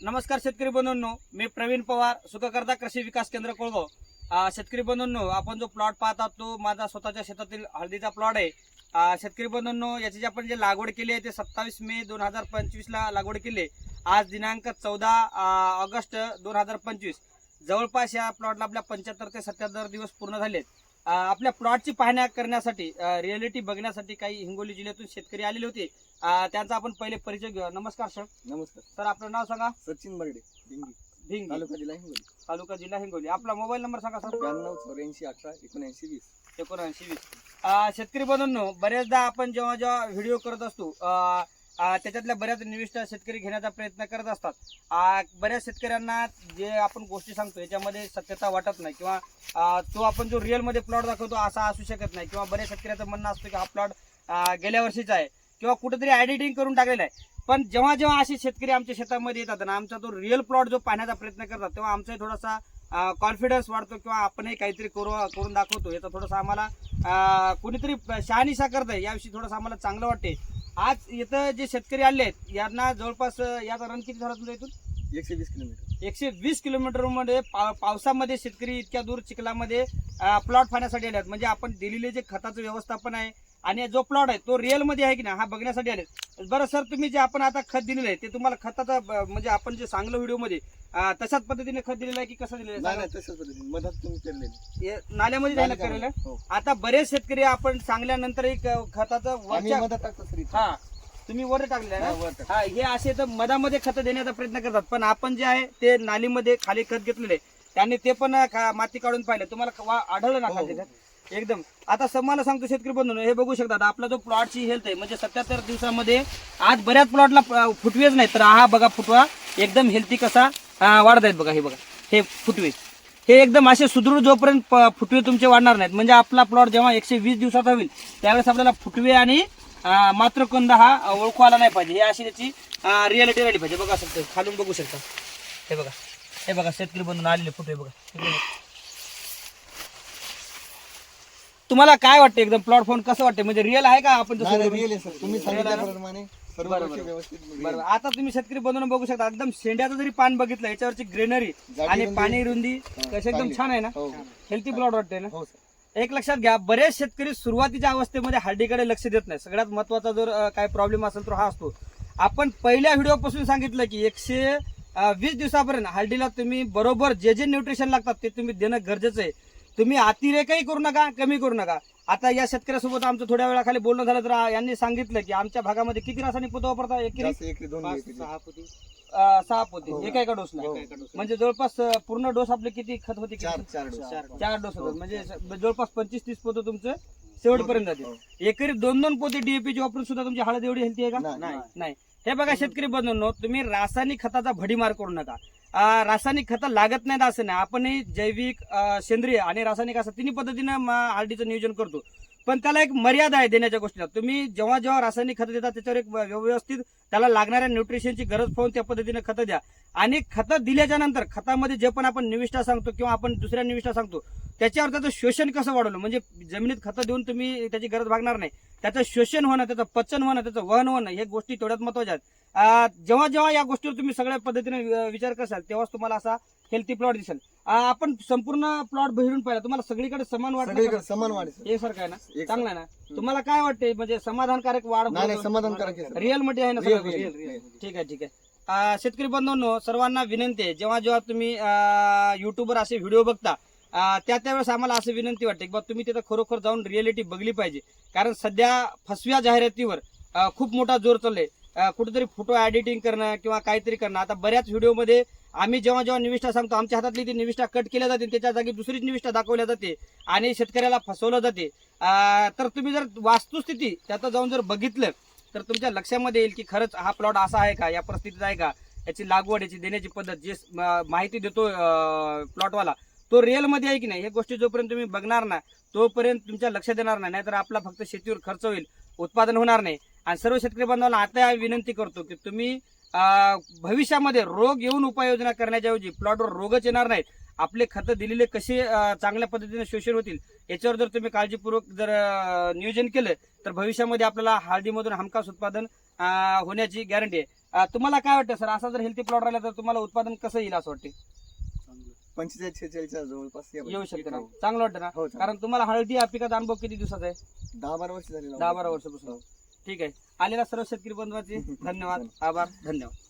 नमस्कार शेतकरी बंधूंनो मी प्रवीण पवार सुखकर्ता कृषी विकास केंद्र कोळगाव. शेतकरी बंधूंनो आपण जो प्लॉट पाहतात तो माझा स्वतःच्या शेतातील हळदीचा प्लॉट आहे. शेतकरी बंधूंनो याची जी आपण जे लागवड केली आहे ते सत्तावीस मे दोन हजार पंचवीसला लागवड केली आहे. आज दिनांक चौदा ऑगस्ट दोन हजार पंचवीस. जवळपास या प्लॉटला आपल्या पंच्याहत्तर ते सत्याहत्तर दिवस पूर्ण झाले आपल्या प्लॉटची पाहण्या करण्यासाठी रिअलिटी बघण्यासाठी काही हिंगोली जिल्ह्यातून शेतकरी आलेले होते. त्यांचा आपण पहिले परिचय घेऊ नमस्कार सर. नमस्कार. सर आपलं नाव सांगा. सचिन बर्डे भिंग. तालुका जिल्हा हिंगोली. तालुका जिल्हा हिंगोली. आपला मोबाईल नंबर सांगा सर. ब्याण्णव चौऱ्याऐंशी अठरा एकोणऐंशी वीस. एकोणऐंशी वीस. शेतकरी बंधूंनो बऱ्याचदा आपण जेव्हा जेव्हा व्हिडिओ करत असतो त्याच्यातल्या बऱ्याच निविष्ट शेतकरी घेण्याचा प्रयत्न करत असतात. बऱ्याच शेतकऱ्यांना जे आपण गोष्टी सांगतो याच्यामध्ये सत्यता वाटत नाही किंवा तो आपण जो रिअलमध्ये प्लॉट दाखवतो असा असू शकत नाही किंवा बऱ्याच शेतकऱ्याचं म्हणणं असतं की हा प्लॉट गेल्या वर्षीचा आहे किंवा कुठेतरी ॲडिटिंग करून टाकलेला आहे. पण जेव्हा जेव्हा असे शेतकरी आमच्या शेतामध्ये येतात आणि आमचा तो रिअल प्लॉट जो पाहण्याचा प्रयत्न करतात तेव्हा आमचाही थोडासा कॉन्फिडन्स वाढतो किंवा आपणही काहीतरी करू करून दाखवतो. याचा थोडंसं आम्हाला कुणीतरी शहानिशा आहे याविषयी थोडंसं आम्हाला चांगलं वाटते आज इथं जे शेतकरी आले आहेत यांना जवळपास याचा रन किती झाला तुमच्या इथून? एकशे वीस किलोमीटर. एकशे वीस किलोमीटरमध्ये पा- पावसामध्ये शेतकरी इतक्या दूर चिखलामध्ये प्लॉट पाहण्यासाठी आले आहेत म्हणजे आपण दिलेले जे खताचं व्यवस्थापन आहे आणि जो प्लॉट आहे तो रिअलमध्ये आहे की नाही हा बघण्यासाठी आले बरं सर तुम्ही जे आपण आता खत दिलेलं आहे ते तुम्हाला खताचा म्हणजे आपण जे सांगलं व्हिडिओमध्ये अं, तशाच पद्धतीने खत दिलेलं आहे की कसं दिलेलं आहे? तशाच पद्धतीने. मधात तुम्ही नाल्यामध्ये जायला केलेलं? हो. आता बरेच शेतकरी आपण सांगल्यानंतर खताचं वरच्या सर इथं. हा तुम्ही वर टाकलेलं आहे हा. हा हे असे तर मधामध्ये खत देण्याचा प्रयत्न करतात पण आपण जे आहे ते नालीमध्ये खाली खत घेतलेले त्यांनी ते पण माती काढून पाहिलं. तुम्हाला वा- आढळलं ना खाली हो. एकदम. आता समाला सांगतो शेतकरी बंधून हे बघू शकतात आपला जो प्लॉटची हेल्थ आहे म्हणजे सत्याहत्तर दिवसामध्ये आज बऱ्याच प्लॉटला फुटवेच नाही तर हा बघा फुटवा एकदम हेल्थी कसा वाढत आहेत बघा हे बघा हे फुटवे. हे एकदम असे सुदृढ जोपर्यंत फुटवे तुमचे वाढणार नाहीत. म्हणजे आपला प्लॉट जेव्हा एकशे वीस दिवसाचा होईल त्यावेळेस आपल्याला फुटवे आणि अं, मात्रकंद हा ओळखू आला नाही पाहिजे. हे अशी त्याची रियालिटी राहिली पाहिजे. बघा शकतो खालून बघू शकता. हे बघा हे बघा शेतकरी बंधून आलेले फुटवे बघा हे बघा. तुम्हाला काय वाटतं एकदम? प्लॉट फोन कसं वाटतं म्हणजे रिअल आहे का आपण जसं real आहे सर. तुम्ही सांगितल्याप्रमाणे सर्व बरं, गोष्टी बरं. व्यवस्थित बरोबर. आता तुम्ही शेतकरी बनवून बघू शकता. एकदम शेंड्याचं जरी पान बघितलं याच्यावरची ग्रेनरी आणि रुंदी. पाणी रुंदी कशी एकदम चांगली. छान आहे ना? हो. हेल्थी प्लॉट वाटते ना? हो सर. एक लक्षात घ्या बरेच शेतकरी सुरुवातीच्या अवस्थेमध्ये हड्डीकडे लक्ष देत नाही. सगळ्यात महत्त्वाचा जर अं, काय प्रॉब्लेम असेल तर हा असतो. आपण पहिल्या व्हिडिओ पासून सांगितलं की एकशे अं, वीस दिवसापर्यंत हळदीला तुम्ही बरोबर जे जे न्यूट्रिशन लागतात ते तुम्ही देणं गरजेचं आहे. तुम्ही अतिरेकही करू नका कमी करू नका आता या शेतकऱ्यासोबत आमचं थोड्या वेळाखाली बोलणं झालं तर यांनी सांगितलं की आमच्या भागामध्ये किती रासायनिक पोतं वापरतात एक. सहा पोते हो. एका एका डोसला हो. म्हणजे जवळपास पूर्ण डोस आपले किती खत होते चार? चार डोस. चार डोस हो. होतात म्हणजे जवळपास पंचवीस तीस पोतं तुमचं शेवटपर्यंत जाते हो. एकरी दोन दोन पोते डीएपी वापरून सुद्धा तुमची हळद एवढी हेल्थी आहे का नाही. नाही हे बघा शेतकरी बंधूंनो तुम्ही रासायनिक खताचा भडीमार करू नका रासायनिक खतं लागत नाहीत असं नाही. आपणही जैविक सेंद्रिय आणि रासायनिक असं तिन्ही पद्धतीनं आरडीचं नियोजन करतो. पण त्याला एक मर्यादा आहे देण्याच्या गोष्टीला. तुम्ही जेव्हा जेव्हा रासायनिक खतं देता त्याच्यावर एक व्यवस्थित त्याला लागणाऱ्या न्यूट्रिशनची गरज पाहून त्या पद्धतीने खतं द्या. आणि खतं दिल्याच्या नंतर खतामध्ये जे पण आपण निविष्ठा सांगतो किंवा आपण दुसऱ्या निविष्ठा सांगतो त्याच्यावर त्याचं शोषण कसं वाढवलं? म्हणजे जमिनीत खतं देऊन तुम्ही त्याची गरज भागणार नाही. त्याचं शोषण होणं त्याचं पचन होणं त्याचं वहन होणं हे गोष्टी तेवढ्यात महत्त्वाच्या आहेत. जेव्हा जेव्हा या गोष्टीवर तुम्ही सगळ्या पद्धतीने विचार कराल तेव्हाच तुम्हाला असा हेल्थी प्लॉट दिसेल. आपण संपूर्ण प्लॉट बहिरून पाहिला तुम्हाला सगळीकडे समान का? समान वाढ. एकसारखं आहे ना? चांगलं आहे ना? तुम्हाला काय वाटते म्हणजे समाधानकारक वाढ समाधानकारक. रिअलमध्ये आहे ना. ठीक आहे ठीक आहे. शेतकरी बंधूंनो सर्वांना विनंती आहे जेव्हा जेव्हा तुम्ही युट्यूबवर असे व्हिडिओ बघता त्या त्यावेळेस आम्हाला असं विनंती वाटते की बा तुम्ही तिथं खरोखर जाऊन रिअलिटी बघली पाहिजे. कारण सध्या फसव्या जाहिरातीवर खूप मोठा जोर चाललाय. कुठेतरी फोटो एडिटिंग करणं किंवा काहीतरी करणं. आता बऱ्याच व्हिडिओमध्ये आम्ही जेव्हा जेव्हा निविष्ठा सांगतो आमच्या हातातली ती निविष्ठा कट केल्या जाते त्याच्या जागी दुसरीच निविष्ठा दाखवल्या जाते आणि शेतकऱ्याला फसवलं जाते. तर तुम्ही जर वास्तुस्थिती त्यात जाऊन जर बघितलं तर तुमच्या लक्षामध्ये येईल की खरंच हा प्लॉट असा आहे का या परिस्थितीत आहे का याची लागवड याची देण्याची पद्धत जे माहिती देतो प्लॉटवाला तो रेलमध्ये आहे की नाही हे गोष्टी जोपर्यंत तुम्ही बघणार ना तोपर्यंत तुमच्या लक्षात येणार नाही नाहीतर आपला फक्त शेतीवर खर्च होईल उत्पादन होणार नाही. आणि सर्व शेतकरी बांधवांना आता विनंती करतो की तुम्ही भविष्यामध्ये रोग येऊन उपाययोजना करण्याच्या ऐवजी प्लॉटवर रोगच येणार नाहीत. आपले खतं दिलेले कसे चांगल्या पद्धतीने शोषण होतील याच्यावर जर तुम्ही काळजीपूर्वक जर नियोजन केलं तर भविष्यामध्ये आपल्याला हळदीमधून हमखास उत्पादन होण्याची गॅरंटी आहे. तुम्हाला काय वाटतं सर? असा जर हेल्थी प्लॉट राहिला तर तुम्हाला उत्पादन कसं येईल असं वाटते पंचेचाळीस जवळपास येऊ. शकते ना. हो. चांगलं वाटतं ना. हो. कारण तुम्हाला हळदी या पिकाचा अनुभव किती दिवसाचा आहे? दहा बारा वर्ष झाली दहा बारा वर्षापासून. ठीक आहे. आलेला सर्व शेतकरी बंधवाचे धन्यवाद आभार धन्यवाद.